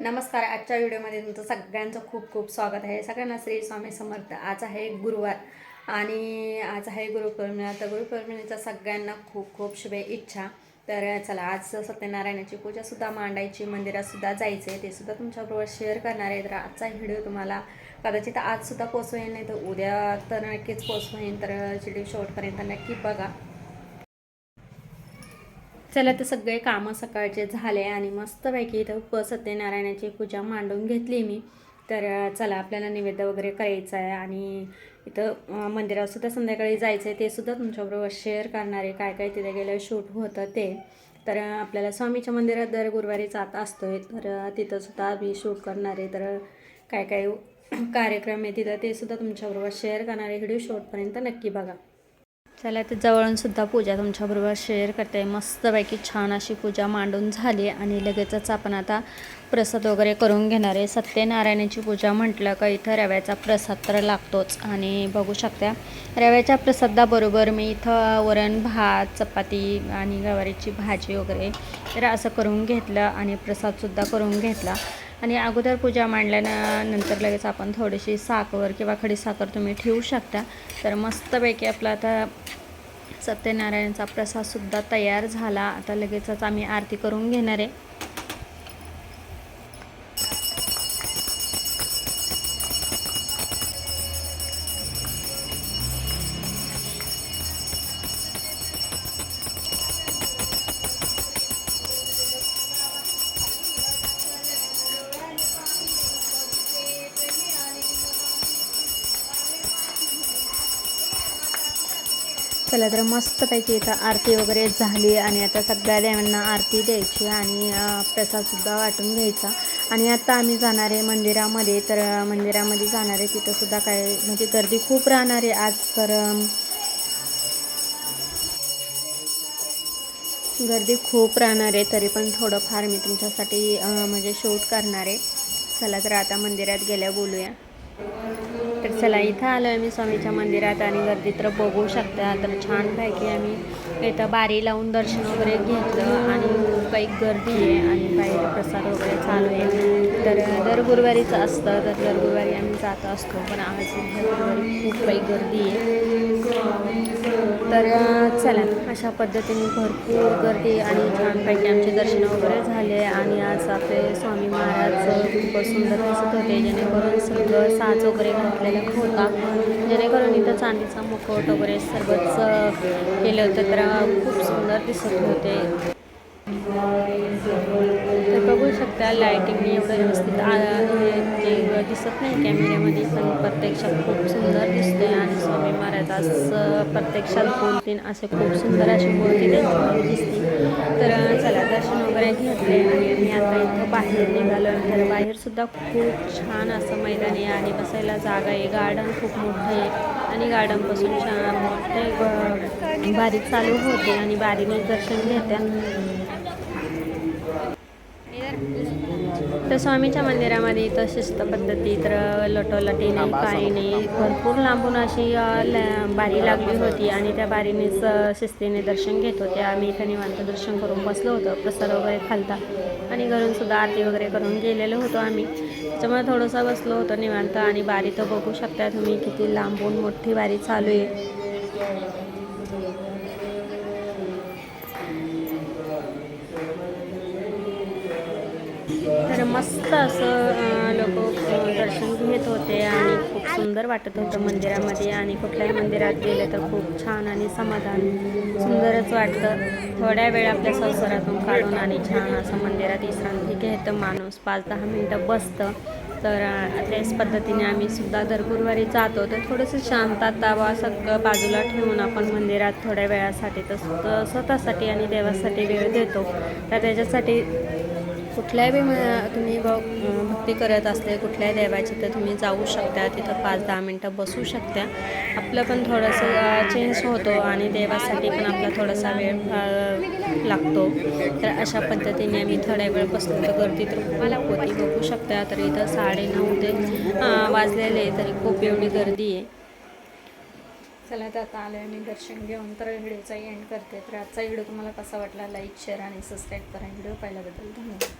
नमस्कार आजच्या व्हिडिओमध्ये तुमचं सगळ्यांचं खूप खूप स्वागत आहे. सगळ्यांना श्री स्वामी समर्थ. आज आहे गुरुवार आणि आज आहे गुरुपौर्णिमा. तर गुरुपौर्णिमेचा सगळ्यांना खूप खूप शुभे इच्छा. तर चला आज सत्यनारायणाची पूजासुद्धा मांडायची मंदिरातसुद्धा जायचं आहे ते सुद्धा तुमच्याबरोबर शेअर करणार आहे. तर आजचा व्हिडिओ तुम्हाला कदाचित आजसुद्धा पोचवेल नाही तर उद्या तर नक्कीच पोचवेल तर व्हिडिओ शेवटपर्यंत नक्की बघा. चला तर सगळे कामं सकाळचे झाले आणि मस्तपैकी इथं प सत्यनारायणाची पूजा मांडून घेतली मी. तर चला आपल्याला नैवेद्य वगैरे करायचं आहे आणि इथं मंदिरातसुद्धा संध्याकाळी जायचं आहे ते सुद्धा तुमच्याबरोबर शेअर करणार आहे. काय काय तिथे गेलं शूट होतं ते. तर आपल्याला स्वामीच्या मंदिरात दर गुरुवारी जात असतो आहे तर तिथंसुद्धा आम्ही शूट करणार आहे. तर काय काय कार्यक्रम आहे तिथं ते सुद्धा तुमच्याबरोबर शेअर करणार आहे. व्हिडिओ शॉर्टपर्यंत नक्की बघा. चला तर जवळूनसुद्धा पूजा तुमच्याबरोबर शेअर करते. मस्तपैकी छान अशी पूजा मांडून झाली आणि लगेचच आपण आता प्रसाद वगैरे करून घेणार आहे. सत्यनारायणाची पूजा म्हटलं का इथं रव्याचा प्रसाद तर लागतोच. आणि बघू शकता रव्याच्या प्रसादाबरोबर मी इथं वरण भात चपाती आणि गवारीची भाजी वगैरे तर असं करून घेतलं आणि प्रसादसुद्धा करून घेतला. आणि अगोदर पूजा मांडल्यानंतर लगेच आपण थोडीशी साखर किंवा खडी साखर तुम्ही ठेवू शकता. तर मस्तपैकी आपलं आता सत्यनारायणचा प्रसादसुद्धा तयार झाला. आता लगेचच आम्ही आरती करून घेणार आहे. चला तर मस्तपैकी इथं आरती वगैरे झाली आणि आता सगळ्या देवांना आरती द्यायची आणि प्रसादसुद्धा वाटून घ्यायचा. आणि आता आम्ही जाणार आहे मंदिरामध्ये तर मंदिरामध्ये जाणार आहे तिथंसुद्धा काय म्हणजे गर्दी खूप राहणार आहे आज तर गर्दी खूप राहणार आहे तरी पण थोडंफार मी तुमच्यासाठी म्हणजे शूट करणार आहे. चला तर आता मंदिरात गेल्या बोलूया. तर चला इथं आलो आहे मी स्वामीच्या मंदिरात आणि गर्दी तर बघू शकता. तर छानपैकी आम्ही इथं बारी लावून दर्शन वगैरे घेतलं आणि काही गर्दी आहे आणि बाहेर तर दर गुरुवारीच असतं तर दर गुरुवारी आम्ही जात असतो पण आज गुरुवारी खूप काही गर्दी आहे. तर चला अशा पद्धतीने भरपूर गर्दी आणि छानपैकी आमचे दर्शन वगैरे झाले आणि आज आपले स्वामी महाराज खूप सुंदर दिसत होते जेणेकरून सगळं साज वगैरे घातलेला होता. जेणेकरून इथं चांदीचा मुखवट वगैरे सर्वच केलं होतं तर खूप सुंदर दिसत होते. बघू शकता. लायटिंगने एवढं व्यवस्थित ते दिसत नाही कॅमेऱ्यामध्ये पण प्रत्यक्षात खूप सुंदर दिसते आणि स्वामी महाराजास प्रत्यक्षात बोलतील असे खूप सुंदर अशी मूर्ती त्यांच्यामध्ये दिसते तर चला दर्शन वगैरे घेतले आणि आम्ही आता इथं बाहेर निघालो. तर बाहेरसुद्धा खूप छान असं मैदान आहे आणि बसायला जागा आहे. गार्डन खूप मोठं आहे आणि गार्डनपासून छान मोठे बारीक चालू होते आणि बारीने दर्शन घेत्या तर स्वामीच्या मंदिरामध्ये इथं शिस्त पद्धती तर लटोलटी नाही काही नाही. भरपूर लांबून अशी बारी लागली होती आणि त्या बारीनेच शिस्तीने दर्शन घेत होते. आम्ही इथं निवांत दर्शन करून बसलो होतो. प्रसाद वगैरे खालता आणि घरून सुद्धा आरती वगैरे करून गेलेलो होतो आम्ही. त्याच्यामुळे थोडंसं बसलो होतो निवांत आणि बारी तर बघू शकता तुम्ही किती लांबून मोठी बारी चालू आहे. मस्त असं लोक दर्शन घेत होते आणि खूप सुंदर वाटत होतं मंदिरामध्ये आणि कुठल्याही मंदिरात गेलं तर खूप छान आणि समाधान सुंदरच वाटतं थोड्या वेळ आपल्या संसारातून काढून आणि छान असं मंदिरात विश्रांती घेतं माणूस पाच दहा मिनटं बसतं तर त्याच पद्धतीने आम्ही सुद्धा दर गुरुवारी जातो तर थोडंसं शांतात वा सगळं बाजूला ठेवून आपण मंदिरात थोड्या वेळासाठी तर स्वतःसाठी आणि देवासाठी वेळ देतो तर त्याच्यासाठी कुठल्याही बी म- तुम्ही भक्ती करत असले कुठल्याही देवाची तर तुम्ही जाऊ शकता. तिथं पाच दहा मिनटं बसू शकता. आपलं पण थोडंसं चेंज होतो आणि देवासाठी पण आपला थोडासा वेळ लागतो. तर अशा पद्धतीने आम्ही थोड्या वेळ बसलो तर गर्दी तर मला होती बघू शकता. तर इथं साडे नऊ ते वाजलेले तरी खूप एवढी गर्दी आहे. चला तर आता आलं मी दर्शन घेऊन तर व्हिडिओचा एंड करते. तर आजचा व्हिडिओ तुम्हाला कसा वाटला? लाईक शेअर आणि सबस्क्राईब करा. व्हिडिओ पाहिल्याबद्दल धन्यवाद.